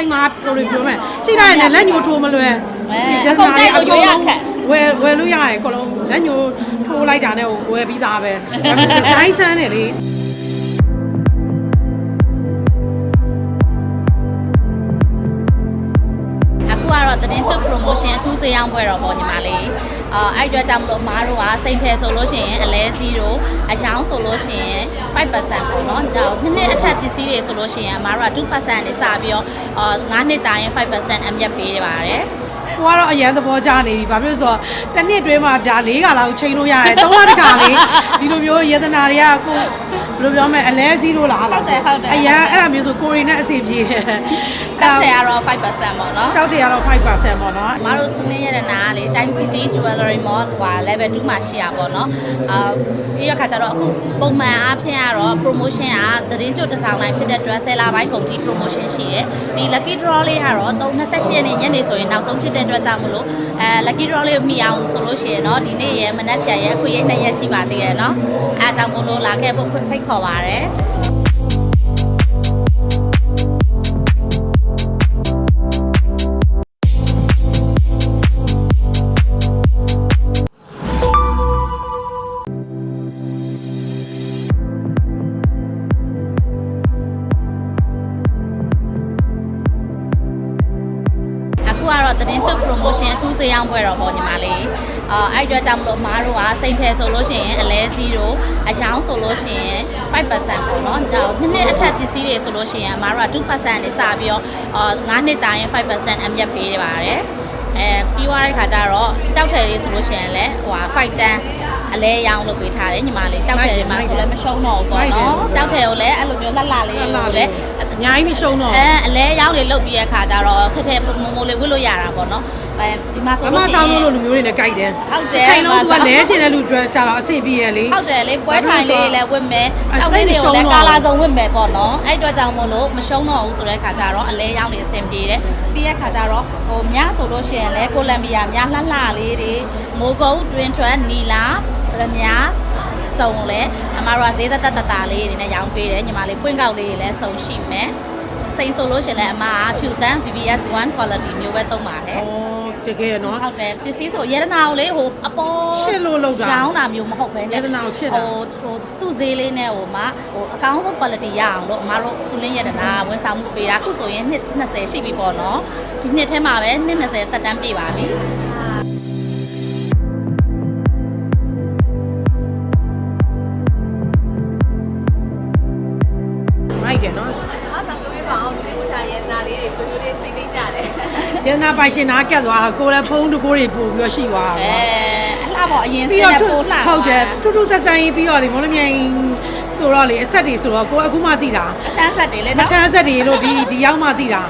ဆိုင်မှာဟိုလိုပြောမယ်ကြည့်လိုက်ရင်လည်းလက်ညှိုးထိုးမလွယ်အဲအကုန်ကြိုက်လို့ရွေးရခက်ဝယ်ဝယ်လို့ရတယ်အကုန်လုံးလက်ညှိုးထိုးလိုက်တာနဲ့ဝယ်ပြီးသားပဲဒါပေမဲ့ဒီဇိုင်းဆန်းတယ်လေအခုကတော့သတင်းချုပ် promotion အထူးစေးရောင်းပွဲတော့ပေါ့ညီမလေး အာအဲ့အတွက်ကြောင့်မလို့အမားတို့ကစိန်ထဲဆိုလို့ရှိရင်အလဲ0အချောင်းဆိုလို့ရှိရင်5%ပေါ့နော်ဒါနှစ်နှစ်အထက်ပစ္စည်းတွေဆိုလို့ရှိရင်အမားတို့က2%နဲ့စပြီးတော့အာ9နှစ်ကြာရင်5%အမြတ်ပေးရပါတယ် ကိုကတော့အရန်သဘောကျနေပြီဘာဖြစ်လို့ဆိုတော့တစ်နှစ်တွင်းမှာဒါ၄ခါလောက်ချိန်လို့ရတယ်သုံးလတစ်ခါလေးဒီလိုမျိုးယေသနာတွေကကိုဘယ်လိုပြောမလဲအလဲစီးလို့လားလားအရန်အဲ့ဒါမျိုးဆိုကိုရီနဲ့အစီပြေတယ်ကြောက်တယ်ကတော့5%ပေါ့နော်ကြောက်တယ်ကတော့5%ပေါ့နော်အမတို့စုနေရတဲ့နာကလေ Time City Jewelry Mall ဟို level 2မှာရှိရပါတော့အာပြီးရခါကျတော့အခုပုံမှန်အားဖြင့်ကတော့ promotion ကသတင်းကြိုတစ်ဆောင်တိုင်းဖြစ်တဲ့အတွက်ဆယ်လပိုင်းကုန်ထိ promotion ရှိတယ်ဒီ lucky draw လေးကတော့328ရက်နေ့ညနေဆိုရင်နောက်ဆုံးဖြစ်တဲ့အတွက်ကြောင့်မလို့အဲ lucky draw လေးကိုမိအောင်ဆိုလို့ရှိရင်တော့ဒီနေ့ရယ်မနက်ဖြန်ရယ်ခွေရိတ်နှစ်ရက်ရှိပါသေးတယ်เนาะအဲအကြောင်းမလို့လာခဲ့ဖို့ဖိတ်ခေါ်ပါတယ် ကတော့သတင်းချုပ် promotion အထူးစေးရောင်းပွဲတော့ပေါ့ညီမလေးအာအဲ့အတွက်ကြောင့်မလို့အမားတို့ကစိန်ထဲဆိုလို့ရှိရင်အလဲ0အချောင်းဆိုလို့ရှိရင်5%ပေါ့နော်ဒါနှစ်နှစ်အထက်ပစ္စည်းတွေဆိုလို့ရှိရင်အမားတို့က2%နဲ့စပြီးတော့အာ9နှစ်ကြာရင်5%အမြတ်ပေးရပါတယ်အဲပြီးသွားတဲ့ခါကျတော့ကြောက်ထည်လေးဆိုလို့ရှိရင်လည်းဟိုဟာ5တန်း အလဲရောင်းလုပ်ပေးထားတယ်ညီမလေးကြောက်ထည်တွေမှာဆိုလည်းမရှုံးတော့ဘူးပေါ့နော်ကြောက်ထည်ကိုလည်းအဲ့လိုမျိုးလှလှလေးကိုလည်းအများကြီးမရှုံးတော့အဲအလဲရောက်လေလုတ်ပြီးတဲ့ခါကျတော့ထက်ထက်မိုမိုလေးဝစ်လို့ရတာပေါ့နော်အဲဒီမှာဆိုအမလို့ရှိဆောင်ရင်လို့လူမျိုးတွေနဲ့ကြိုက်တယ်ဟုတ်တယ်အချိန်လုံးကအမဆောင်လဲချင်တဲ့လူတွေကြာတော့အဆင်ပြေရလေဟုတ်တယ်လေပွဲထိုင်လေးလည်းဝစ်မယ်အဲ့ကြောက်လေးတွေကိုလည်းမရှုံးတော့ကာလာစုံဝစ်မယ်ပေါ့နော်အဲ့အတွက်ကြောင့်မို့လို့မရှုံးတော့ဘူးဆိုတဲ့ခါကျတော့အလဲရောက်နေအဆင်ပြေတယ်ပြီးတဲ့ခါကျတော့ဟိုမြဆိုလို့ရှိရင်လည်းကိုလံဘီယာမြလှလှလေးတွေမိုးကုတ်တွင်ထွက်နီလာ ရမြစုံလဲအမတို့ကဈေးသက်သက်တတာလေးတွေနဲ့ရောင်းပေးတယ်ညီမလေးပွင့်ကောက်လေးတွေလည်းစုံရှိမယ်စိန်ဆိုလို့ရှိရင်လည်းအမကဖြူတန်း VVS 1 quality မျိုးပဲသုံးပါတယ်ဩတကယ်နော်ဟုတ်တယ်ပစ္စည်းဆိုရတနာကိုလေဟိုအပေါ်ချစ်လို့လုပ်တာရောင်းတာမျိုးမဟုတ်ပဲရတနာကိုချစ်တာဟိုဟိုသူ့ဈေးလေးနဲ့ဟိုမှာဟိုအကောင်းဆုံး quality ရအောင်လို့အမတို့စုလင်းရတနာဝန်ဆောင်မှုပေးတာအခုဆိုရင်နှစ်20ရှိပြီပေါ့နော်ဒီနှစ်ထဲမှာပဲနှစ်20သက်တမ်းပြည့်ပါပြီ မိုက်တယ်နော်အားဆောင်ပေးပါအောင်ဒီကိုထားရဲနာလေးတွေကိုရိုးလေးစိတ်သိကြတယ်ယေနာပိုင်ရှင်နာကတ်သွားတာကိုယ်လည်းဖုံးတကိုးတွေပို့ပြီးတော့ရှိသွားအဲတာအလှပေါ့အရင်စပြီးင်းတော့နဲ့ပို့လှဟုတ်တယ်ထူးထူးဆန်းဆန်းကြီးပြီးတော့လေမော်လမြိုင်ဆိုတော့လေအဆက်တွေဆိုတော့ကိုယ်အခုမှသိတာအထမ်းဆက်တွေလေမနော်ထမ်းဆက်တွေလို့ဒီဒီရောက်မှသိတာ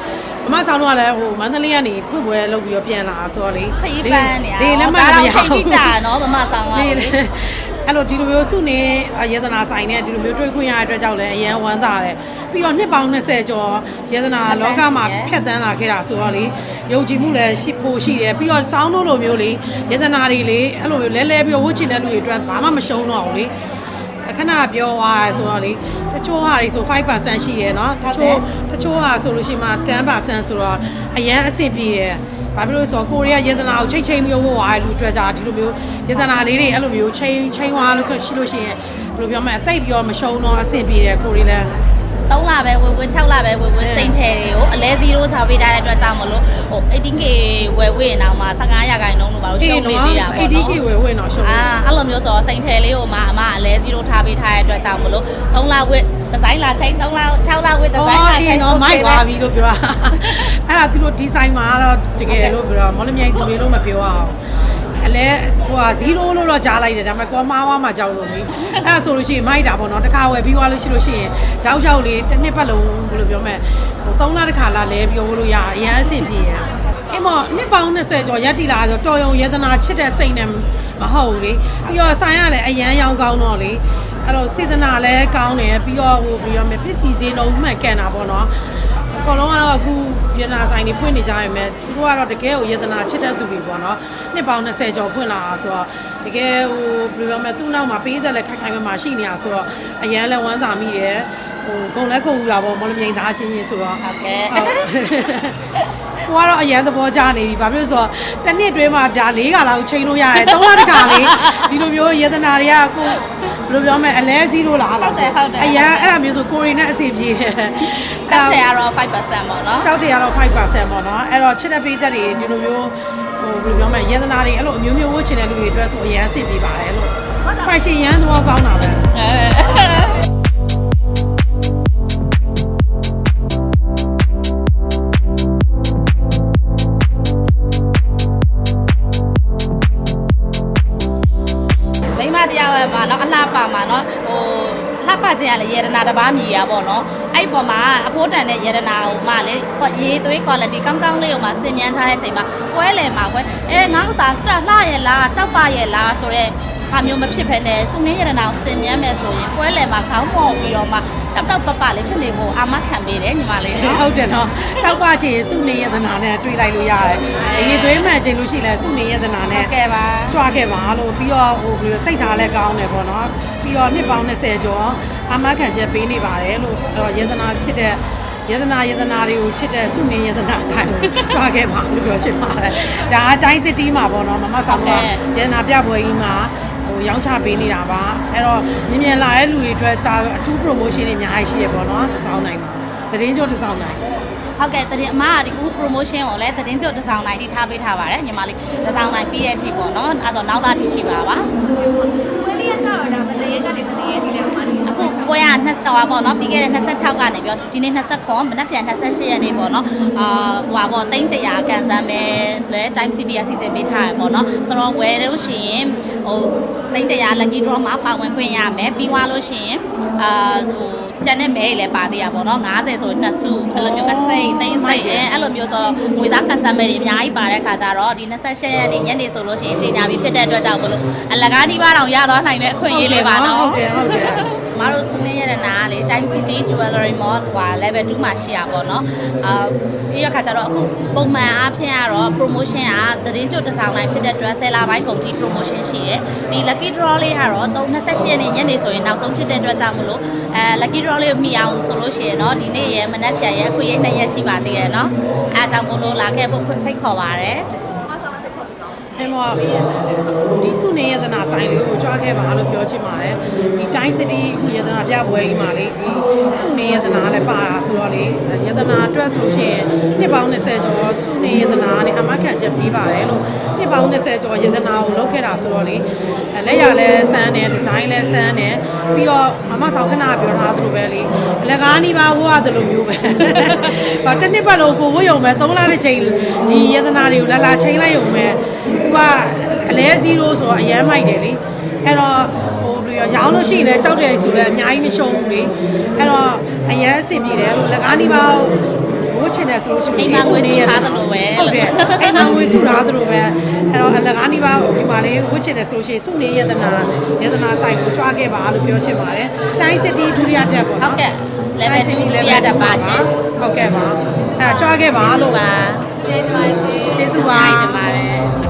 အမဆောင်တော့ကလည်းဟိုမန္တလေးကနေဖွင့်ပွဲလုပ်ပြီးတော့ပြန်လာဆိုတော့လေခရီးပန်းနေလေလက်မဒါမတော့ရချိန်ဘူးကြည့်ကြနော်မမဆောင်ပါလေဘူးလေ အဲ့လိုဒီလိုမျိုးစုနေယေဒနာဆိုင်နဲ့ဒီလိုမျိုးတွေ့ခွင့်ရတဲ့အတွက်ကြောင့်လည်းအရန်ဝမ်းသာတယ်ပြီးတော့နှစ်ပေါင်း20ကျော်ယေဒနာလောကမှာဖြတ်တန်းလာခဲ့တာဆိုတော့လေယုံကြည်မှုလည်းရှိဖို့ရှိတယ်ပြီးတော့စောင်းတို့လိုမျိုးလေယေဒနာတွေလေအဲ့လိုမျိုးလဲလဲပြီးတော့ဝှချင်တဲ့လူတွေအတွက်ဘာမှမရှုံးတော့ဘူးလေအခဏပြောသွားရဲဆိုတော့လေတချို့ဟာတွေဆို5%ရှိတယ်เนาะတချို့တချို့ဟာဆိုလို့ရှိမှ10%ဆိုတော့အရန်အဆင်ပြေတယ် ဘာဖြစ်လို့လဲဆိုတော့ကိုရီးယားယေဒနာကိုချိန်ချိန်မျိုးဝတ်သွားတဲ့လူတွေကြဒီလိုမျိုးယေဒနာလေးတွေအဲ့လိုမျိုးချိန်ချိန်သွားလို့ရှိလို့ရှိရင်ဘယ်လိုပြောမလဲအသိပ်ပြောမရှုံးတော့အဆင်ပြေတယ်ကိုရီးလည်း3လပဲဝယ်ဝယ်6လပဲဝယ်ဝယ်စိန်ထဲတွေကိုအလဲ0စားပေးထားတဲ့အတွက်ကြောင့်မလို့ဟို 18k ဝယ်ဝယ်အောင်မှာ15ရာခိုင်နှုန်းလို့ပါလို့ရှုံးနေသေးတာပေါ့ 80k နော်ဝယ်ဝင်တော့ရှုံးအာအဲ့လိုမျိုးဆိုတော့စိန်ထဲလေးကိုမှအမအလဲ0ထားပေးထားတဲ့အတွက်ကြောင့်မလို့3လဝယ် ဒီဇိုင်းလာချိန်3လ6လဝယ်ဒီဇိုင်းလာချိန်တော့မိုက်သွားပြီလို့ပြောတာအဲ့ဒါသူတို့ဒီဇိုင်းမှာတော့တကယ်လို့ပြောတော့မော်လမြိုင်သူတွေလို့မပြောအောင်အလဲဟိုဟာ0လို့တော့ကြားလိုက်တယ်ဒါပေမဲ့ကောမားဝါမှာကြောက်လို့လေအဲ့ဒါဆိုလို့ရှိရင်မိုက်တာပေါ့နော်တစ်ခါဝယ်ပြီးသွားလို့ရှိလို့ရှိရင်တောက်လျှောက်လေးတစ်နှစ်ပတ်လုံးဘယ်လိုပြောမလဲဟို3လတစ်ခါလာလဲပြောလို့ရအရန်အဆင်ပြေရအင်းမော်နှစ်ပေါင်း20ကျော်ရက်တီလာဆိုတော်ယုံယေဒနာချစ်တဲ့စိတ်နဲ့ မဟုတ်ဘူးလေပြီးတော့ဆိုင်ရလည်းအရန်ရောင်းကောင်းတော့လေအဲ့တော့စေတနာလည်းကောင်းတယ်ပြီးတော့ဟိုပြီးတော့မဖြစ်စီစင်းတော့မှန်ကန်တာပေါ့နော်အကောင်လုံးကတော့အခုယေဒနာဆိုင်တွေဖွင့်နေကြရမယ်သူတို့ကတော့တကယ်ကိုယေဒနာချစ်တဲ့သူတွေပေါ့နော်နှစ်ပေါင်း20ကျော်ဖွင့်လာတာဆိုတော့တကယ်ဟိုဘယ်လိုပြောမလဲသူ့နောက်မှာပေးတဲ့လည်းခိုင်ခိုင်မာမာရှိနေတာဆိုတော့အရန်လည်းဝမ်းသာမိတယ်ဟိုဟိုဂုံလဲဂုံယူတာပေါ့မော်လမြိုင်သားချင်းချင်းဆိုတော့ဟုတ်ကဲ့ ကိုကတော့အရန်သဘောကျနေပြီ။ဘာဖြစ်လို့လဲဆိုတော့တစ်နှစ်တွင်းမှာဒါ၄ခါလောက်ချိန်လို့ရတယ်။သုံးလတစ်ခါလေးဒီလိုမျိုးယေသနာတွေကကိုဘယ်လိုပြောမလဲအလဲစီးလို့လားလားအရန်အဲ့လိုမျိုးဆိုကိုရီနဲ့အစီပြေတယ်။တက်တယ်ကတော့5%ပေါ့နော်ကြောက်တယ်ကတော့5%ပေါ့နော်။အဲ့တော့ချစ်တဲ့ပိသက်တွေဒီလိုမျိုးဟိုဘယ်လိုပြောမလဲယေသနာတွေအဲ့လိုအမျိုးမျိုးဝတ်ချင်တဲ့လူတွေအတွက်ဆိုအရန်အစီပြေပါတယ်လို့။ fashion ရန်သဘောကောင်းတာပဲ။အဲ ရတနာတစ်ပါးမြည်ရပေါ့နော်အဲ့ပေါ်မှာအဖိုးတန်တဲ့ရတနာဟိုမှလေရေးသွေး quality ကောင်းကောင်းလေးဟိုမှဆင်မြန်းထားတဲ့အချိန်မှာကွဲလေမှာကွဲအဲငါ့ဥစားတလှရဲ့လားတောက်ပရဲ့လားဆိုတော့ဘာမျိုးမဖြစ်ဖ ೇನೆ စုံနေရတနာကိုဆင်မြန်းမယ်ဆိုရင်ပွဲလယ်မှာခေါင်းမော်ပြီးတော့မှ တောက်တောက်ပပလေးဖြစ်နေဖို့အာမခံပေးတယ်ညီမလေးနော်ဟုတ်တယ်နော်တောက်ပချင်စုနေယတနာနဲ့တွေးလိုက်လို့ရတယ်အရေးသွေးမှန်ချင်လို့ရှိလဲစုနေယတနာဟုနဲ့တ်ကဲ့ပါကြွားခဲ့ပါလို့ပြီးတော့ဟိုဘယ်လိုစိတ်ထားလဲကောင်းတယ်ပေါ့နော်ပြီးတော့နှစ်ပေါင်း20ကျော်အမခံချက်ပေးနေပါတယ်လို့အဲ့တော့ယတနာချစ်တဲ့ယတနာယတနာတွေကိုချစ်တဲ့စုနေယတနာဆိုင်ကိုကြွားခဲ့ပါလို့ပြောချင်ပါတယ်ဒါအတိုင်းစစ်တီးမှာပေါ့နော်မမဆောင်ကယတနာပြပွဲကြီးမှာ ဟိုရောင်းချပေးနေတာပါအဲ့တော့မြင်မြန်လာတဲ့လူတွေအတွက်ကြာအထူး promotion တွေအများကြီးရှိရပေါ့နော်တစ်ဆောင်နိုင်ပါတရင်ကျော်တစ်ဆောင်နိုင်ဟုတ်ကဲ့တရင်အမကဒီခု promotion ကိုလည်းသတင်းကြုတ်တစ်ဆောင်နိုင်ထိထားပေးထားပါတယ်ညီမလေးတစ်ဆောင်နိုင်ပြီးတဲ့အထိပေါ့နော်အဲ့တော့နောက်သားထိရှိပါပါဝယ်လေးရကြတော့ဒါမတရေကနေမတရေဒီလေမှာနေအခု ပွဲက20တော့ပေါ့နော်ပြီးခဲ့တဲ့26ကနေပြောဒီနေ့29မနက်ဖြန်28ရက်နေ့ပေါ့နော်အာဟွာပေါ့တိန်း100ကန်ဆန်းပဲလဲ time city ကစီစဉ်ပေးထားရပေါ့နော်ဆိုတော့ဝယ်လို့ရှိရင်ဟိုတိန်း100 lucky draw မှာပါဝင်ခွင့်ရမယ်ပြီးသွားလို့ရှိရင်အာဟိုကျန်တဲ့မဲတွေလည်းပါသေးရပေါ့နော်90ဆိုနှစ်စုအဲ့လိုမျိုးအစိတ်တိန်းစိတ်အဲအဲ့လိုမျိုးဆိုငွေသားကန်ဆန်းမဲတွေအများကြီးပါတဲ့ခါကျတော့ဒီ28ရက်နေ့ညနေဆိုလို့ရှိရင်ကြီးညာပြီးဖြစ်တဲ့အတွက်ကြောင့်မလို့အလကားဒီပါတော့ရသွားနိုင်တဲ့အခွင့်အရေးလေးပါနော်ဟုတ်တယ်ဟုတ်တယ် မတို့စုမင်းရတနာကလေ Time City Jewelry Mall ဟို level 2မှာရှိတာပေါ့နော်အာပြီးတော့ခါကျတော့အခုပုံမှန်အားဖြင့်ကတော့ promotion ကသတင်းကြိုတစ်စောင်းတိုင်းဖြစ်တဲ့အတွက်10လပိုင်းကုန်ထိ promotion ရှိတယ်ဒီ lucky draw လေးကတော့328ရက်နေ့ညနေဆိုရင်နောက်ဆုံးဖြစ်တဲ့အတွက်ကြောင့်မလို့အဲ lucky draw လေးမိအောင်ဆိုလို့ရှိရင်တော့ဒီနေ့ရမနက်ဖြန်ရအခွင့်အရေးနှစ်ရက်ရှိပါသေးတယ်နော်အဲအကြောင်းမလို့လာခဲ့ဖို့ဖိတ်ခေါ်ပါရစေ ခေါ်တော့အဲ့တော့ဒီစုနေယတနာဆိုင်လေးကိုကြွားခဲ့ပါလို့ပြောချင်ပါတယ်ဒီတိုင်းစစ်တီယတနာပြပွဲကြီးမှာလေဒီစုနေယတနာလည်းပါတာဆိုတော့လေယတနာအတွက်ဆိုလို့ရှိရင်နှစ်ပေါင်း20ကျော်စုနေယတနာနဲ့အမခံချက်ပေးပါတယ်လို့နှစ်ပေါင်း20ကျော်ယတနာကိုလုပ်ခဲ့တာဆိုတော့လေအဲလက်ရလဲစမ်းတယ်ဒီဇိုင်းလဲစမ်းတယ်ပြီးတော့မမဆောင်ခဏပြောထားသလိုပဲလေအလကားနီးပါးဝတ်ရတယ်လို့မျိုးပဲဘာတစ်နှစ်ပတ်လုံးကိုဝတ်ရုံပဲ3လတစ်ချိန်ဒီယတနာတွေကိုလာလာချိန်လိုက်ရုံပဲ သူကအလဲ0ဆိုတော့အရမ်းမိုက်တယ်လေအဲ့တော့ဟိုဘယ်လိုရောင်းလို့ရှိရင်လည်းကြောက်တယ်ဆိုလည်းအများကြီးမရှုံးဘူးလေအဲ့တော့အရမ်းအဆင်ပြေတယ်လကားနီးပါးဝတ်ချင်တယ်ဆိုလို့ရှိရင်အိမ်မှာငွေစုထားသလိုပဲဟုတ်တယ်အိမ်မှာငွေစုထားသလိုပဲအဲ့တော့အလကားနီးပါးဒီမှာလေးဝတ်ချင်တယ်ဆိုလို့ရှိရင်စုနေယတနာယတနာဆိုင်ကိုကြွားခဲ့ပါလို့ပြောချင်ပါတယ်တိုင်းစစ်တီဒုတိယတက်ပေါ့ဟုနော်တ်ကဲ့ level 2ပြရတပါရှင်ဟုတ်ကဲ့ပါအဲ့ဒါကြွားခဲ့ပါလို့ပါဒီနေ့ဒီမှာရှင်